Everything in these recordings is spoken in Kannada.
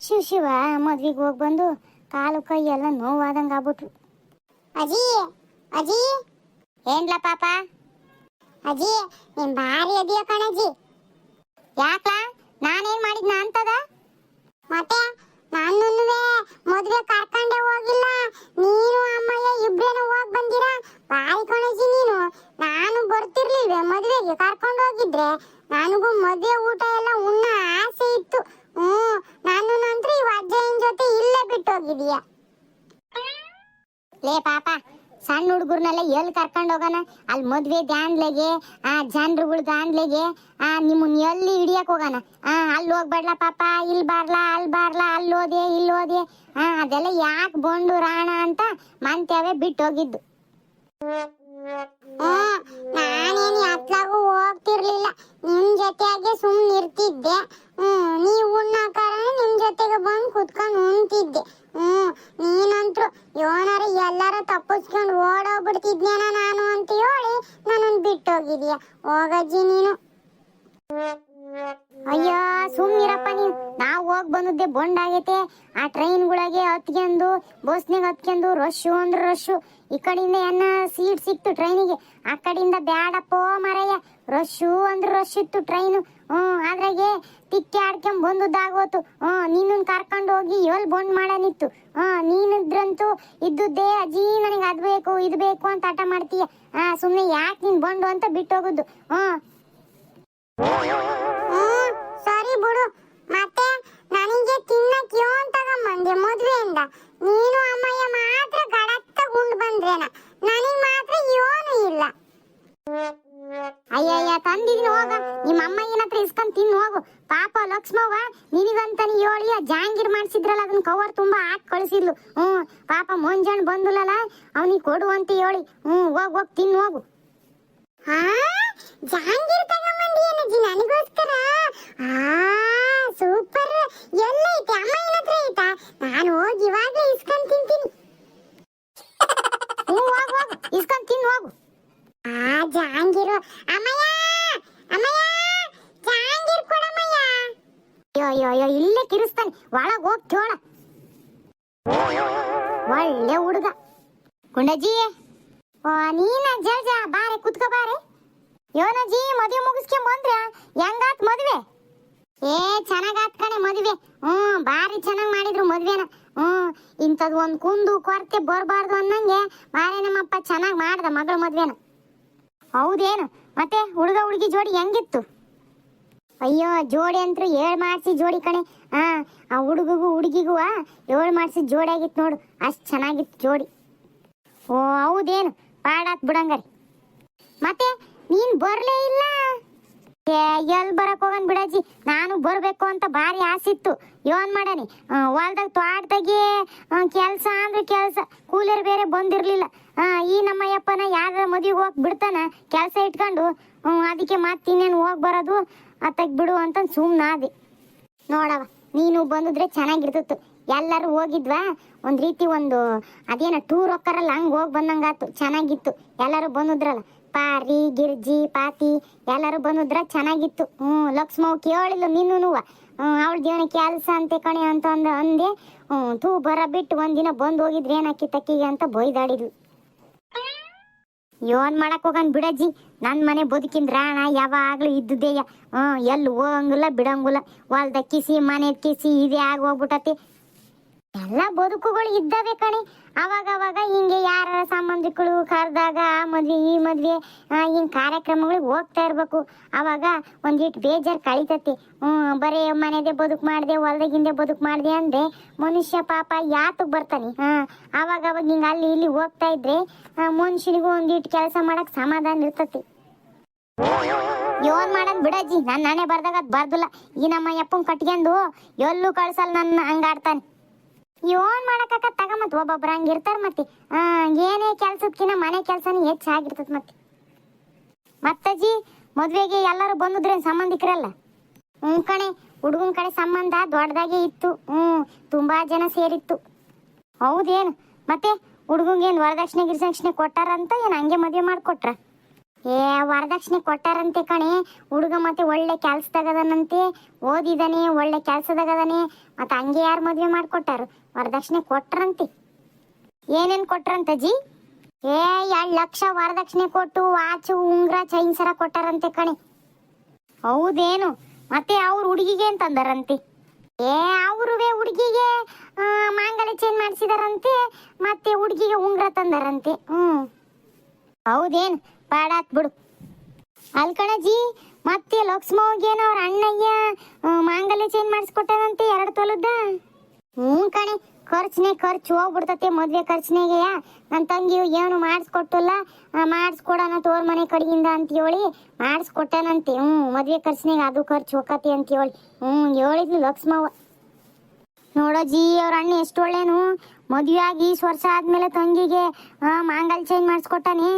ಶಿವ ಶಿವ ಮದ್ವಿಗೆ ಹೋಗಿ ಬಂದು ಕಾಲು ಕೈ ಎಲ್ಲ ನೋವಾದಂಗೆ ಆಗ್ಬಿಟ್ರು. ಅಜ್ಜಿ ಅಜಿ. ಏನ್ಲ ಪಾಪ? ಅಜ್ಜಿ ನೀನ್ ಭಾರಿ ಅದಿಯ ಕಣಜ್ಜಿ ಯಾಕ ನಾನೇನ್ ಮಾಡಿದ್ನ ಅಂತದ? ಮತ್ತೆ ನಾನು ಮದ್ವೆ ಕರ್ಕೊಂಡೆ ಹೋಗಿಲ್ಲ. ನೀನು ಅಮ್ಮಯ್ಯ ಇಬ್ರೇನು ಹೋಗ್ ಬಂದಿರಾ ಭಾರಿ ಕಣಜ್ಜಿ ನೀನು ನಾನು ಬರ್ತಿರ್ಲಿಲ್ವೇ ಮದ್ವೆಗೆ ಕರ್ಕೊಂಡು ಹೋಗಿದ್ರೆ ನನಗೂ ಮದ್ವೆ ಊಟ ಎಲ್ಲ ಉಣ್ಣ ಆಸೆ ಇತ್ತು ಹ್ಮ್ ನಾನು ನಂತರ ಇವ್ ಅಜ್ಜಯ್ಯನ ಜೊತೆ ಇಲ್ಲೇ ಬಿಟ್ಟು ಹೋಗಿದೀಯ ಲೇ ಪಾಪ ಸಣ್ಣ ಹುಡುಗರ್ನೆಲ್ಲ ಎಲ್ಲಿ ಕರ್ಕೊಂಡು ಹೋಗೋಣ? ಅಲ್ಲಿ ಮದ್ವೆ ದಾಂಡ್ಲೆಗೆ, ಆ ಜನರುಗಳ ದಾಂಡ್ಲೆಗೆ, ಆ ನಿಮ್ಮನ್ನ ಎಲ್ಲಿ ಹಿಡಿಯಕ್ ಹೋಗೋಣ? ಆ, ಅಲ್ಲಿ ಹೋಗ್ಬೇಡ್ಲ ಪಾಪ, ಇಲ್ಲಿ ಬಾರ್ಲಾ, ಅಲ್ಲಿ ಬಾರ್ಲಾ, ಅಲ್ಲಿ ಹೋದೆ, ಇಲ್ಲಿ ಹೋದೆ. ಆ, ಅದೆಲ್ಲ ಯಾಕೆ ಬಂಡು ರಾಣ ಅಂತ ಮಂತ್ಯವೇ ಬಿಟ್ಟು ಹೋಗಿದ್ದು. ನಾನೇನು ಅತ್ಲಾಗೂ ಹೋಗ್ತಿರ್ಲಿಲ್ಲ. ನಿಮ್ ಜೊತೆಯಾಗೆ ಸುಮ್ನಿರ್ತಿದ್ದೆ. ಹ್ಮ್, ನೀವ್ ನಿಮ್ ಜೊತೆಗೆ ಬಂದು ಬಸ್ನಾಗ ಹತ್ಕೊಂಡು ರಶ್ಶು ಅಂದ್ರೆ ರಶ್ಶು ಈ ಕಡೆಯಿಂದ ಏನ ಸೀಟ್ ಸಿಕ್ತು ಟ್ರೈನಿಗೆ ಆ ಕಡೆಯಿಂದ ಬ್ಯಾಡಪ್ಪೋ ಮರಯ್ಯ. ರಶ್ಶು ಅಂದ್ರೆ ರಶ್ ಇತ್ತು ಟ್ರೈನು ಹ್ಮ್ ಅದ್ರಾಗೆ ತಿಕ್ಕಿ ಆಡ್ಕೊಂಡ್ ಬಂದದ್ದಾಗೋತು. ಹ್ಮ್ ನೀನು ಕರ್ಕೊಂಡು ಹೋಗಿ ಎಲ್ಲಿ ಬಂದ್ ಮಾಡನಿತ್ತು? ಹಾ ನೀನಿದ್ರಂತೂ ಇದ್ದುದ್ದೇ ಅಜ್ಜಿ ನನಗೆ ಅದು ಬೇಕು, ಇದು ಬೇಕು ಅಂತ ಹಠ ಮಾಡ್ತೀಯ? ಹಾ, ಸುಮ್ನೆ ಯಾಕೆ ನೀನು ಬಂಡು ಅಂತ ಬಿಟ್ಟು ಹೋಗುದು ಜಾಂಗೀರ್ ಮಾಡ್ಸಿದ್ರಲ್ಲ, ಅದನ್ನ ಕವರ್ ತುಂಬಾ ಹಾಕಿ ಕಳಿಸಿದ್ಲು. ಹ್ಮ್, ಪಾಪ ಮುಂಜಾನೆ ಬಂದುಲಲ್ಲ, ಅವನಿಗೆ ಕೊಡು ಅಂತ ಹೇಳಿ. ಹ್ಮ್, ಹೋಗ್ ಹೋಗ್ ತಿನ್ ಹೋಗು. ಹಾ ಜಾಂಗೀರ್ ತಗೊಂಬಂದಿ ಏನಜ್ಜಿ ನನಗೋಸ್ಕರ? ಆ, ಸೂಪರ್. ಎಲ್ಲ ಐತೆ ಅಮ್ಮ ಹತ್ರ ಐತಾ? ನಾನು ಹೋಗಿ ಇವಾಗ್ಲೇ ಇಸ್ಕೊಂಡ್ ತಿಂತೀನಿ. ಹ್ಞೂ ಹೋಗ್, ಹೋಗು, ಇಸ್ಕೊಂಡ್ ತಿನ್ನು, ಹೋಗು. ಆ ಜಾಂಗೀರು ಅಮ್ಮಯ್ಯ ಜಾಂಗೀರ್ ಕೊಡಮ್ಮಯ್ಯ ಅಯ್ಯೋ ಇಲ್ಲೇ ಕಿರಿಸ್ತಾನೆ ಒಳಗ್ ಹೋಗ್ ಕೇಳ ಒಳ್ಳೆ ಹುಡುಗ. ಗುಂಡಜ್ಜಿ, ಓ, ನೀನ ಜಲ್ಜ ಬಾರೆ, ಕುತ್ಕ ಬಾರೆ. ಯೋನಜ್ಜಿ, ಮದುವೆ ಮುಗಿಸ್ಕೊಂಡ್ ಬಂದ್ರ? ಹೆಂಗಾತ್ ಮದುವೆ? ಏ, ಚೆನ್ನಾಗಾತ್ ಕಣೆ ಮದುವೆ. ಹ್ಮ್ ಬಾರಿ ಚೆನ್ನಾಗ್ ಮಾಡಿದ್ರು ಮದ್ವೆನ. ಹ್ಮ್, ಇಂಥದ್ ಒಂದ್ ಕುಂದು ಕೊರತೆ ಬರ್ಬಾರ್ದು ಅನ್ನಂಗೆ ಬಾರಿ ನಮ್ಮಪ್ಪ ಚೆನ್ನಾಗ್ ಮಾಡ್ದ ಮಗಳ ಮದ್ವೆನ. ಹೌದೇನು? ಮತ್ತೆ ಹುಡುಗ ಹುಡುಗಿ ಜೋಡಿ ಹೆಂಗಿತ್ತು? ಅಯ್ಯೋ, ಜೋಡಿ ಅಂತೂ ಏಳ್ ಮಾಡಿಸಿ ಜೋಡಿ ಕಣೆ. ಹಾ ಆ ಹುಡುಗಿಗೂ ಹುಡುಗಿಗೂ ಏಳು ಮಾಡ್ಸಿ ಜೋಡಿ ಆಗಿತ್ತು ನೋಡು. ಅಷ್ಟ್ ಚೆನ್ನಾಗಿತ್ತು ಜೋಡಿ. ಓ, ಹೌದೇನು? ಪಾಡಾತ್ ಬಿಡಂಗಾರಿ. ಮತ್ತೆ, ನೀನ್ ಬರ್ಲೇ ಇಲ್ಲ? ಏ, ಎಲ್ ಬರಕ್ ಹೋಗನ್ ಬಿಡಜ್ಜಿ? ನಾನು ಬರ್ಬೇಕು ಅಂತ ಭಾರಿ ಆಸಿತ್ತು ಯೋನ್ ಮಾಡನಿ ಹೊಲ್ದಾಗ ತೋಟದಾಗೆ ಕೆಲ್ಸ ಅಂದ್ರೆ ಕೆಲ್ಸ. ಕೂಲರ್ ಬೇರೆ ಬಂದಿರ್ಲಿಲ್ಲ. ಈ ನಮ್ಮ ಯಪ್ಪನ ಯಾರ ಮದುವೆಗೆ ಹೋಗ್ ಬಿಡ್ತಾನ? ಕೆಲ್ಸ ಇಟ್ಕೊಂಡು. ಅದಕ್ಕೆ ಮತ್ತೆ ಇನ್ನೇನು ಹೋಗ್ ಬರೋದು? ಅತ್ತಗ್ ಬಿಡು ಅಂತ ಸುಮ್ಮನಾದೆ ನೋಡವ ನೀನು ಬಂದಿದ್ರೆ ಚೆನ್ನಾಗಿರ್ತಿತ್ತು. ಎಲ್ಲರೂ ಹೋಗಿದ್ವಾ, ಒಂದು ರೀತಿ ಒಂದು, ಅದೇನ ಟೂರ್ ಹೋಗ್ಕಾರಲ್ಲ ಹಂಗ್ ಹೋಗಿ ಬಂದಂಗಾತು, ಚೆನ್ನಾಗಿತ್ತು. ಎಲ್ಲರೂ ಬಂದಿದ್ರಲ್ಲ, ಪಾರಿ, ಗಿರ್ಜಿ, ಪಾತಿ, ಎಲ್ಲರೂ ಬಂದಿದ್ರ ಚೆನ್ನಾಗಿತ್ತು. ಹ್ಞೂ ಲಕ್ಷ್ಮವ್ ಕೇಳಿಲ್ಲ ನೀನು ಅವಳ ಜೀವನ ಕೆಲಸ ಅಂತೆ ಕಣೆ ಅಂತ ಅಂದ. ಹ್ಞೂ, ತೂ ಬರ ಬಿಟ್ಟು ಒಂದಿನ ಬಂದು ಹೋಗಿದ್ರೆ ಏನಕ್ಕಿ ತಕ್ಕಿಗೆ ಅಂತ ಬೈದಾಡಿದ್ಲು. ಯೋನ್ ಮಾಡಕ್ ಹೋಗನ್ ಬಿಡಜ್ಜಿ? ನನ್ನ ಮನೆ ಬದುಕಿನ ರಾಣ ಯಾವಾಗಲೂ ಇದ್ದುದೇಯ ಹ್ಮ್, ಎಲ್ಲಿ ಹೋಗಂಗಿಲ್ಲ, ಬಿಡಂಗಿಲ್ಲ. ಹೊಲ್ದ ಕಿಸಿ ಮನೆ ಕಿಸಿ, ಇದೇ ಆಗಿ ಹೋಗ್ಬಿಟ್ಟತಿ ಎಲ್ಲ ಬದುಕುಗಳು ಇದ್ದಾವೆ ಕಣೆ. ಅವಾಗ ಅವಾಗ ಹಿಂಗೆ ಯಾರ ಸಂಬಂಧಿಕರು ಕರೆದಾಗ ಆ ಮದ್ವೆ, ಈ ಮದ್ವೆ ಹಿಂಗೆ ಕಾರ್ಯಕ್ರಮಗಳಿಗೆ ಹೋಗ್ತಾ ಇರ್ಬೇಕು. ಅವಾಗ ಒಂದಿಟ್ಟು ಬೇಜಾರ್ ಕಳಿತತಿ. ಹ್ಮ್ ಬರೀ ಮನೆದೇ ಬದುಕು ಮಾಡಿದೆ ಹೊಲದಾಗಿಂದೆ ಬದುಕು ಮಾಡ್ದೆ ಅಂದ್ರೆ ಮನುಷ್ಯ ಪಾಪ ಯಾತಕ್ಕೆ ಬರ್ತಾನೆ? ಹಾ ಅವಾಗ ಅವಾಗ ಹಿಂಗೆ ಅಲ್ಲಿ ಇಲ್ಲಿ ಹೋಗ್ತಾ ಇದ್ರೆ ಮನುಷ್ಯನಿಗೂ ಒಂದಿಟ್ಟು ಕೆಲಸ ಮಾಡಕ್ಕೆ ಸಮಾಧಾನ ಇರ್ತತಿ. ಯೋನ್ ಮಾಡನ್ ಬಿಡಜ್ಜಿ ನನ್ನ ನಾನೇ ಬರ್ದಾಗ ಅದು ಬರ್ದಿಲ್ಲ. ಈ ನಮ್ಮ ಯಪ್ಪನ್ ಕಟ್ಕೊಂಡು ಎಲ್ಲೂ ಕಳ್ಸಲ್ಲ ನನ್ನ ಹಂಗಾಡ್ತಾನೆ. ಯೋನ್ ಮಾಡಕ್ಕ ತಗಮತ್ ಒಬ್ಬೊಬ್ರು ಹಂಗಿರ್ತಾರ ಮತ್ತೆ. ಆ, ಏನೇ ಕೆಲ್ಸದ್ಕಿನ ಮನೆ ಕೆಲ್ಸನೇ ಹೆಚ್ಚಾಗಿರ್ತದ ಮತ್ತೆ. ಮತ್ತಜ್ಜಿ ಮದ್ವೆಗೆ ಎಲ್ಲರೂ ಬಂದಿದ್ರೆ ಸಂಬಂಧಿಕರಲ್ಲ? ಹ್ಞೂ ಕಣೆ, ಹುಡುಗನ ಕಡೆ ಸಂಬಂಧ ದೊಡ್ಡದಾಗೆ ಇತ್ತು. ಹ್ಮ್, ತುಂಬಾ ಜನ ಸೇರಿತ್ತು. ಹೌದೇನು? ಮತ್ತೆ ಹುಡುಗಂಗೇನು ವರದಕ್ಷಿಣೆ ಗಿರಿದಕ್ಷಿಣೆ ಕೊಟ್ಟಾರಂತ ಏನು ಹಂಗೆ ಮದುವೆ ಮಾಡಿಕೊಟ್ರ? ಏ, ವರದಕ್ಷಿಣೆ ಕೊಟ್ಟಾರಂತೆ ಕಣೆ. ಹುಡುಗ ಮತ್ತೆ ಒಳ್ಳೆ ಕೆಲ್ಸದಾಗದನಂತೆ. ಓದಿದಾನೆ, ಒಳ್ಳೆ ಕೆಲ್ಸದಾಗದಾನೆ. ಮತ್ತೆ ಹಂಗೆ ಯಾರು ಮದುವೆ ಮಾಡ್ಕೊಟ್ಟಾರು? ವರದಕ್ಷಿಣೆ ಕೊಟ್ರಂತೆ. ಏನೇನ್ ಕೊಟ್ರಂತ ಜಿ ಏ, ಎರಡು ಲಕ್ಷ ವರದಕ್ಷಿಣೆ ಕೊಟ್ಟು ವಾಚ್, ಉಂಗ್ರ ಚೈನ್ ಸರ ಕೊಟ್ಟಾರಂತೆ ಕಣೆ. ಹೌದೇನು? ಮತ್ತೆ ಅವ್ರ ಹುಡುಗಿಗೆ ಅಂತಂದಾರಂತೆ. ಏ, ಅವ್ರುವೆ ಹುಡುಗಿಗೆ ಮಾಂಗಲ್ಯ ಚೇಂಜ್ ಮಾಡಿಸಿದಾರಂತೆ. ಮತ್ತೆ ಹುಡುಗಿಗೆ ಉಂಗ್ರ ತಂದಾರಂತೆ. ಹ್ಮ್. ಹೌದೇನ್? ಪಾಡಾತ್ ಬಿಡು. ಅಲ್ಕಣಜಿ ಮತ್ತೆ ಲಕ್ಷ್ಮವ್ಗೇನೋ ಅವ್ರ ಅಣ್ಣಯ್ಯ ಮಾಂಗಲ್ಯ ಚೇಂಜ್ ಮಾಡಿಸ್ಕೊಟ್ಟದಂತೆ ಎರಡು ತೊಲದ? ಹ್ಞೂ ಕಣೆ, ಖರ್ಚನೆ ಖರ್ಚು ಹೋಗ್ಬಿಡ್ತತೆ ಮದ್ವೆ ಖರ್ಚನೆಗೆ ನನ್ನ ತಂಗಿ ಏನು ಮಾಡಿಸ್ಕೊಟ್ಟಲ್ಲ ಮಾಡಿಸ್ಕೊಡೋಣ ತೋರ್ ಮನೆ ಕಡೆಯಿಂದ ಅಂತ ಹೇಳಿ ಮಾಡಿಸ್ಕೊಟ್ಟನಂತೆ. ಹ್ಞೂ, ಮದ್ವೆ ಖರ್ಚನೆಗೆ ಅದು ಖರ್ಚು ಹೋಗತಿ ಅಂತ ಹೇಳಿ ಹ್ಞೂ, ಹೇಳಿದ್ಲು ಲಕ್ಷ್ಮವ್ವ. ನೋಡೋ ಜಿ, ಅವ್ರ ಅಣ್ಣ ಎಷ್ಟು ಒಳ್ಳೇನು. ಮದುವೆ ಆಗಿ ಇಷ್ಟು ವರ್ಷ ಆದಮೇಲೆ ತಂಗಿಗೆ ಮಾಂಗಲ್ ಚೇಂಜ್ ಮಾಡಿಸ್ಕೊಟ್ಟಾನೆ.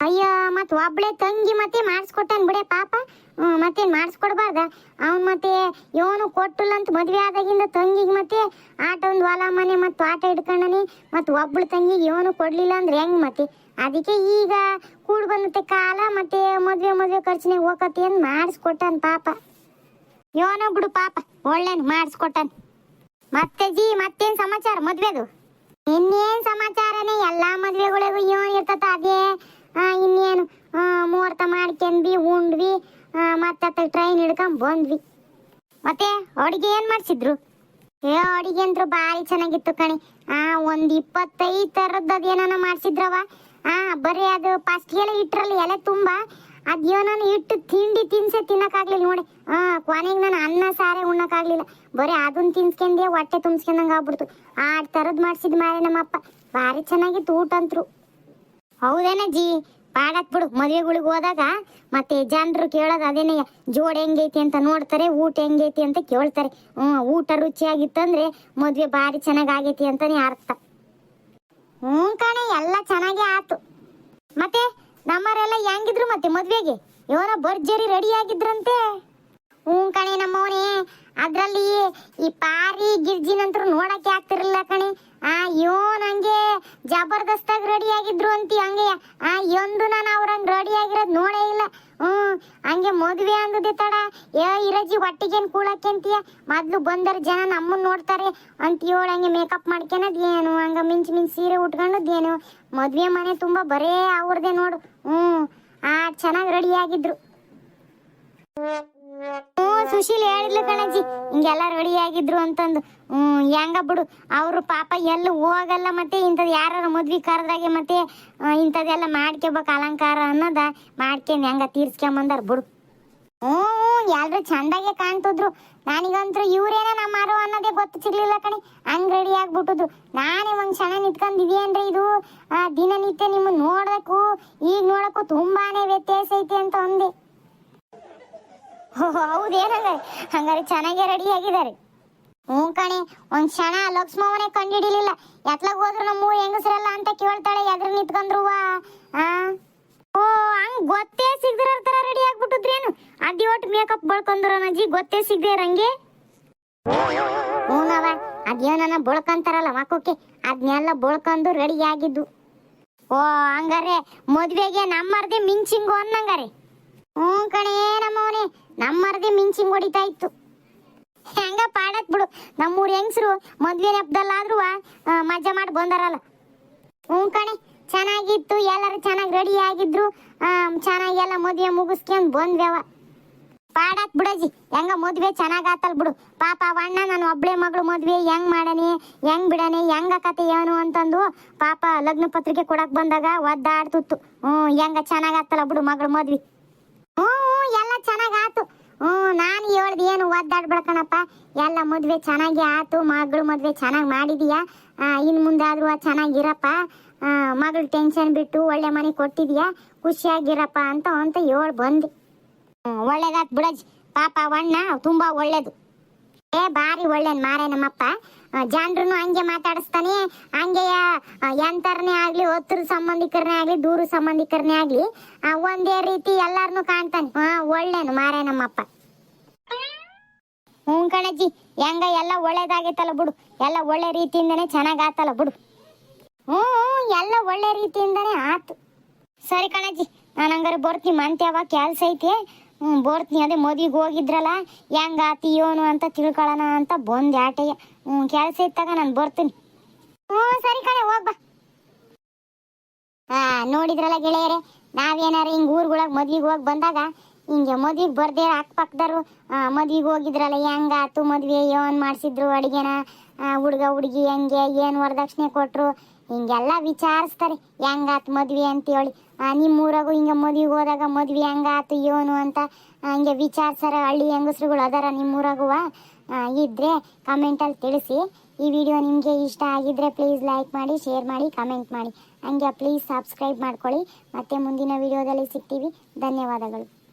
ಅಯ್ಯ ಮತ್ ಒಬ್ಳೆ ತಂಗಿ ಮತ್ತೆ ಮಾಡಿಸ್ಕೊಟ್ಟನ್ ಬಿಡೆ ಪಾಪ. ಮತ್ತೇನ್ ಮತ್ತೆ ಮಾಡಿಸ್ಕೊಡ್ಬಾರ್ದ? ಅವ್ನ್ ಮತ್ತೆ ಇವನು ಕೊಟ್ಟಿಲ್ಲ ಅಂತ ಮದ್ವೆ ಆದಾಗಿಂದ ತಂಗಿಗೆ ಮತ್ತೆ ಆಟ ಒಂದ್ ಹೊಲ, ಮನೆ ಮತ್ತು ಆಟ ಇಟ್ಕೊಂಡನಿ ಮತ್ ಒಬ್ಳು ತಂಗಿಗೆ ಇವನು ಕೊಡ್ಲಿಲ್ಲ ಅಂದ್ರೆ ಹೆಂಗ್ ಮತ್ತೆ? ಅದಕ್ಕೆ ಈಗ ಕೂಡ್ ಬಂದತೆ ಕಾಲ, ಮತ್ತೆ ಮದ್ವೆ ಮದ್ವೆ ಖರ್ಚಿನಾಗ ಹೋಗತಿ ಅಂತ ಮಾಡಿಸ್ಕೊಟ್ಟನ್ ಪಾಪ. ಇವನು ಬಿಡು ಪಾಪ, ಒಳ್ಳೇನ್ ಮಾಡಿಸ್ಕೊಟ್ಟನ್. ಮತ್ತೆ ಜಿ, ಮತ್ತೇನ್ ಸಮಾಚಾರ ಮದ್ವೆದು? ಇನ್ನೇನ್ ಸಮಾಚಾರನೇ ಎಲ್ಲಾ ಮದ್ವೆಗಳಿಗೂ ಏನ್ ಇರ್ತತ ಅದೇ? ಇನ್ನೇನು ಮುಹೂರ್ತ ಮಾಡ್ಕೊಂಡ್ವಿ, ಉಂಡ್ವಿ ಮತ್ತೆ ಟ್ರೈನ್ ಹಿಡ್ಕೊಂಡ್ ಬಂದ್ವಿ. ಮತ್ತೆ ಅಡಿಗೆ ಏನ್ ಮಾಡ್ಸಿದ್ರು? ಏ ಅಡಿಗೆ ಅಂದ್ರು ಬಾರಿ ಚೆನ್ನಾಗಿತ್ತು ಕಣಿ. ಆ, ಒಂದ್ ಇಪ್ಪತ್ತೈದು ತರದ್ದು ಅದೇನ ಮಾಡ್ಸಿದ್ರವ? ಆ, ಬರೀ ಅದು ಫಸ್ಟ್ ಎಲೆ ಇಟ್ರಲ್ಲಿ ಎಲೆ ತುಂಬಾ. ಅದೇನೋ ಇಟ್ಟು ತಿಂಡಿ ತಿನ್ಸೆ ತಿನ್ನಕ್ಕಾಗ್ಲಿಲ್ಲ ನೋಡಿ. ಆ, ಕೊನೆಗೆ ನಾನು ಅನ್ನ ಸಾರೆ ಉಣ್ಣಕ್ಕಾಗ್ಲಿಲ್ಲ. ಬರೀ ಅದನ್ನ ತಿನ್ಸ್ಕೊಂಡೆ ಹೊಟ್ಟೆ ತುಂಬಿಸ್ಕೊಂಡಂಗೆ ಆಗ್ಬಿಡ್ತು. ಆಡ್ ತರದ್ ಮಾಡ್ಸಿದ್ ಮಾರೆ ನಮ್ಮಪ್ಪ. ಭಾರಿ ಚೆನ್ನಾಗಿತ್ತು ಊಟ ಅಂತ್ರು. ಹೌದೇನಜ್ಜಿ ಪಾಡತ್ ಬಿಡು. ಮದುವೆಗಳಿಗೆ ಹೋದಾಗ ಮತ್ತೆ ಜನರು ಕೇಳೋದು ಅದೇನೇ ಜೋಡ್ ಹೆಂಗೈತಿ ಅಂತ ನೋಡ್ತಾರೆ, ಊಟ ಹೆಂಗೈತಿ ಅಂತ ಕೇಳ್ತಾರೆ. ಹ್ಞೂ ಊಟ ರುಚಿಯಾಗಿತ್ತಂದ್ರೆ ಮದುವೆ ಭಾರಿ ಚೆನ್ನಾಗಿ ಅಂತಲೇ ಅರ್ಥ. ಹ್ಞೂ ಕಣೆ, ಎಲ್ಲ ಚೆನ್ನಾಗೇ ಆತು. ಮತ್ತೆ ನಮ್ಮವರೆಲ್ಲ ಹೆಂಗಿದ್ರು ಮತ್ತೆ ಮದ್ವೆಗೆ? ಇವರ ಭರ್ಜರಿ ರೆಡಿ ಆಗಿದ್ರಂತೆ ಹ್ಞೂ ಕಣೆ ನಮ್ಮವನೇ, ಅದರಲ್ಲಿ ಈ ಪಾರಿ ಗಿರ್ಜಿನಂತರು ನೋಡಕ್ಕೆ ಆಗ್ತಿರಲಿಲ್ಲ ಕಣೆ. ಆ, ಇವನ್ ಹಂಗೆ ಜಬರ್ದಸ್ತಾಗಿ ರೆಡಿ ಆಗಿದ್ರು ಅಂತಿ ಹಂಗೆ ಆ ಒಂದು ನಾನು ಅವ್ರಂಗ್ ರೆಡಿ ಆಗಿರೋದು ನೋಡೇ ಇಲ್ಲ. ಹ್ಮ್, ಹಂಗೆ ಮದ್ವೆ ಅಂದದೆ ತಡ. ಏ ಇರಜಿ ಹೊಟ್ಟಿಗೇನ್ ಕೂಳಕ್ಕೆ ಅಂತೀಯ? ಮೊದ್ಲು ಬಂದರ ಜನ ನಮ್ಮನ್ ನೋಡ್ತಾರೆ. ಅಂತ ಹೇಳಿ ಹಂಗೆ ಮೇಕಪ್ ಮಾಡ್ಕೊಳದ್ ಏನು? ಹಂಗ ಮಿಂಚ್ ಮಿಂಚ್ ಸೀರೆ ಉಟ್ಕೊಂಡದ್ ಏನು? ಮದ್ವೆ ಮನೆ ತುಂಬಾ ಬರೇ ಅವ್ರದೇ ನೋಡು. ಹ್ಮ್, ಆ, ಚೆನ್ನಾಗಿ ರೆಡಿ ಆಗಿದ್ರು. ಸುಶೀಲ್ ಹೇಳಿದ್ಲು ಕಣಜ್ಜಿ, ಹಿಂಗೆಲ್ಲ ರೆಡಿ ಆಗಿದ್ರು ಅಂತಂದು. ಹೆಂಗ ಬಿಡು, ಅವರು ಪಾಪ ಎಲ್ಲ ಹೋಗಲ್ಲ ಮತ್ತೆ ಇಂಥದ್ದು ಯಾರು ಮದ್ವಿ ಕರೆದಾಗೆ ಮತ್ತೆ ಇಂಥದ್ದೆಲ್ಲ ಮಾಡ್ಕೋಬೇಕು ಅಲಂಕಾರ ಅನ್ನೋದ ಮಾಡ್ಕೊಂಡು ಹೆಂಗ ತೀರ್ಸ್ಕೊಂಬಂದಾರ ಬಿಡು. ಹ್ಞೂ ಎಲ್ಲರೂ ಚಂದಾಗೆ ಕಾಣ್ತಿದ್ರು. ನನಗಂತೂ ಇವ್ರೇನ ನಮ್ಮಾರು ಅನ್ನೋದೇ ಗೊತ್ತು ಸಿಗ್ಲಿಲ್ಲ ಕಣಿ, ಹಂಗ್ ರೆಡಿ ಆಗ್ಬಿಟ್ಟಿದ್ರು. ನಾನೇ ಒಂದು ಕ್ಷಣ ನಿಂತ್ಕೊಂಡಿವಿ ಅಂದ್ರೆ ಇದು ದಿನನಿತ್ಯ ನಿಮ್ಮ ನೋಡಕ್ಕೂ ಈಗ ನೋಡಕ್ಕೂ ತುಂಬಾನೇ ವ್ಯತ್ಯಾಸ ಐತೆ ಅಂತ ಅಂದೆ. ಹೌದೇನ ಹಂಗಾರೆ? ಚೆನ್ನಾಗಿ ರೆಡಿ ಆಗಿದ್ದಾರೆ. ಹ್ಞೂ ಕಣೆ, ಒಂದ್ ಕ್ಷಣ ಲಕ್ಷ್ಮವನೇ ಕಂಡಿಡಿಲಿಲ್ಲ. ಎತ್ಲಾಗ ಹೋದ್ರು ನಮ್ಮ ಹೆಂಗಸ್ರಲ್ಲ ಅಂತ ಕೇಳ್ತಾಳೆ, ಎದ್ರ ನಿಂತ್ಕೊಂಡ್ರುವ? ಆ? ಓ, ಹಂಗ್ ಗೊತ್ತೇ ಸಿಗ್ದಿರ ರೆಡಿ ಆಗ್ಬಿಟ್ಟಿದ್ರೇನು? ಅದಿ ಒಟ್ಟು ಮೇಕಪ್ ಬಳ್ಕೊಂಡ್ರ ಅಜ್ಜಿ ಗೊತ್ತೇ ಸಿಗ್ದೇ ಇರಂಗೆ. ಹ್ಞೂನವ ಅದೇನ ಬಳ್ಕೊಂತಾರಲ್ಲ ಮಕ್ಕಕ್ಕೆ ಅದನ್ನೆಲ್ಲ ಬಳ್ಕೊಂಡು ರೆಡಿ ಆಗಿದ್ದು. ಓ, ಹಂಗಾರೆ ಮದ್ವೆಗೆ ನಮ್ಮರ್ದೆ ಮಿಂಚಿಂಗು ಅನ್ನಂಗಾರೆ. ಹ್ಞೂ ಕಣೇ, ನಮ್ಮವನೇ ನಮ್ಮರ್ದೆ ಮಿಂಚಿಂಗ್ ಹೊಡಿತಾ ಇತ್ತು ಹೆಂಗ ಪಾಡತ್ ಬಿಡು. ನಮ್ಮೂರ್ ಹೆಂಗಸರು ಮದ್ವೆ ಹಬ್ಬದಲ್ಲಾದ್ರೂ ಮಜಾ ಮಾಡಿ ಬಂದಾರಲ್ಲ. ಹ್ಞೂ ಕಣೆ, ಚೆನ್ನಾಗಿತ್ತು. ಎಲ್ಲರೂ ಚೆನ್ನಾಗಿ ರೆಡಿ ಆಗಿದ್ರು. ಚೆನ್ನಾಗಿ ಎಲ್ಲ ಮದ್ವೆ ಮುಗಿಸ್ಕೊಂಡ್ ಬಂದ್ವ್ಯವ. ಪಾಡಾತ್ ಬಿಡಜಿ ಹೆಂಗ ಮದುವೆ ಚೆನ್ನಾಗ್ ಆತಲ್ ಬಿಡು. ಪಾಪ ಅಣ್ಣ, ನಾನು ಒಬ್ಳೆ ಮಗಳು ಮದುವೆ ಹೆಂಗ್ ಮಾಡನೆ, ಹೆಂಗ್ ಬಿಡನೆ, ಹೆಂಗ ಕತೆ ಏನು ಅಂತಂದು ಪಾಪ ಲಗ್ನ ಪತ್ರಿಕೆ ಕೊಡಕ್ ಬಂದಾಗ ಒದ್ದಾಡ್ತಿತ್ತು. ಹ್ಞೂ, ಹೆಂಗ ಚೆನ್ನಾಗ್ ಆತಲ್ಲ ಬಿಡು ಮಗಳು ಮದ್ವಿ. ಹ್ಞೂ ಎಲ್ಲ ಚೆನ್ನಾಗಾತು. ಹ್ಞೂ ನಾನು ಹೇಳ್ದೆ ಏನು ಒದ್ದಾಡ್ಬೇಡ ಕಣಪ್ಪ ಎಲ್ಲ ಮದ್ವೆ ಚೆನ್ನಾಗಿ ಆತು. ಮಗಳು ಮದ್ವೆ ಚೆನ್ನಾಗಿ ಮಾಡಿದೀಯಾ? ಆ, ಇನ್ ಮುಂದಾದ್ರೂ ಚೆನ್ನಾಗಿರಪ್ಪ. ಮಗಳು ಟೆನ್ಷನ್ ಬಿಟ್ಟು ಒಳ್ಳೆ ಮನೆ ಕೊಟ್ಟಿದೀಯ? ಖುಷಿಯಾಗಿರಪ್ಪ ಅಂತ ಅಂತ ಹೇಳಿ ಬಂದ್. ಒಳ್ಳೇದಾತ್ ಬಿಡಜ್ ಪಾಪ ಅಣ್ಣ ತುಂಬಾ ಒಳ್ಳೇದು. ಏ, ಬಾರಿ ಒಳ್ಳೇನ್ ಮಾರೇ ನಮ್ಮಪ್ಪ. ಜನರನ್ನು ಹಂಗೆ ಮಾತಾಡಿಸ್ತಾನೆ. ಹಂಗೆ ಎಂತರನೇ ಆಗ್ಲಿ ಒತ್ತರ ಸಂಬಂಧಿಕರನೇ ಆಗ್ಲಿ, ದೂರ ಸಂಬಂಧಿಕರನೇ ಆಗ್ಲಿ ಒಂದೇ ರೀತಿ ಎಲ್ಲಾರನು ಕಾಣ್ತಾನೆ. ಹಾ ಒಳ್ಳೇನು ಮಾರೇ ನಮ್ಮಪ್ಪ. ಹ್ಞೂ ಕಣಜ್ಜಿ, ಹೆಂಗ ಎಲ್ಲ ಒಳ್ಳೇದಾಗೈತಲ್ಲ ಬಿಡು. ಎಲ್ಲ ಒಳ್ಳೆ ರೀತಿಯಿಂದನೇ ಚೆನ್ನಾಗ್ ಆತಲ್ಲ ಬಿಡು. ಹ್ಞೂ, ಎಲ್ಲ ಒಳ್ಳೆ ರೀತಿಯಿಂದನೇ ಆತು. ಸರಿ ಕಣಜ್ಜಿ ನಾನು ಹಂಗಾರೆ ಬರ್ತೀನಿ. ಮಂತ್ಯಾವ ಕೆಲ್ಸ ಐತಿ. ಬರ್ತೀನಿ. ಅದೇ ಮೋದಿಗೆ ಹೋಗಿದ್ರಲ್ಲ, ಹೆಂಗಾತಿ ಏನು ಅಂತ ತಿಳ್ಕೊಳ್ಳೋಣ ಅಂತ ಬಂದು ಆಟಯ್ಯ ಹ್ಞೂ ಕೆಲಸ ಇತ್ತಾಗ ನಾನು ಬರ್ತೀನಿ. ಹ್ಞೂ, ಸರಿ ಕಣೆ ಹೋಗ್ಬ ಹಾ, ನೋಡಿದ್ರಲ್ಲ ಗೆಳೆಯರೆ, ನಾವೇನಾರ ಹಿಂಗ್ ಊರ್ಗೊಳಗ್ ಮದ್ವಿಗೆ ಹೋಗಿ ಬಂದಾಗ, ಹಿಂಗೆ ಮದ್ವಿಗೆ ಬರ್ದೇ ಅಕ್ಕಪಕ್ಕದವ್ರು ಮದ್ವಿಗೆ ಹೋಗಿದ್ರಲ್ಲ, ಹೆಂಗಾತು ಮದ್ವೆ, ಏನ್ ಮಾಡಿಸಿದ್ರು ಅಡುಗೆನ? ಹುಡುಗ, ಹುಡುಗಿ ಹೆಂಗೆ, ಏನು ವರದಕ್ಷಿಣೆ ಕೊಟ್ರು? ಹಿಂಗೆಲ್ಲ ವಿಚಾರಿಸ್ತಾರೆ ಹೆಂಗಾತು ಮದ್ವೆ ಅಂತೇಳಿ. ಆ, ನಿಮ್ಮ ಊರಾಗೂ ಹಿಂಗೆ ಮದ್ವೆಗೆ ಹೋದಾಗ ಮದ್ವೆ ಹೆಂಗಾತು ಏನು ಅಂತ ಹಂಗೆ ವಿಚಾರಿಸಾರ ಹಳ್ಳಿ ಹೆಂಗಸ್ರುಗಳು ಅದಾರ ನಿಮ್ಮ ಊರಾಗುವ ಆ, ಇದ್ರೆ ಕಮೆಂಟಲ್ಲಿ ತಿಳಿಸಿ. ಈ ವಿಡಿಯೋ ನಿಮಗೆ ಇಷ್ಟ ಆಗಿದ್ರೆ ಪ್ಲೀಸ್ ಲೈಕ್ ಮಾಡಿ ಶೇರ್ ಮಾಡಿ ಕಮೆಂಟ್ ಮಾಡಿ. ಹಂಗೆ ಪ್ಲೀಸ್ ಸಬ್ಸ್ಕ್ರೈಬ್ ಮಾಡ್ಕೊಳ್ಳಿ. ಮತ್ತೆ ಮುಂದಿನ ವಿಡಿಯೋದಲ್ಲಿ ಸಿಗ್ತೀವಿ. ಧನ್ಯವಾದಗಳು.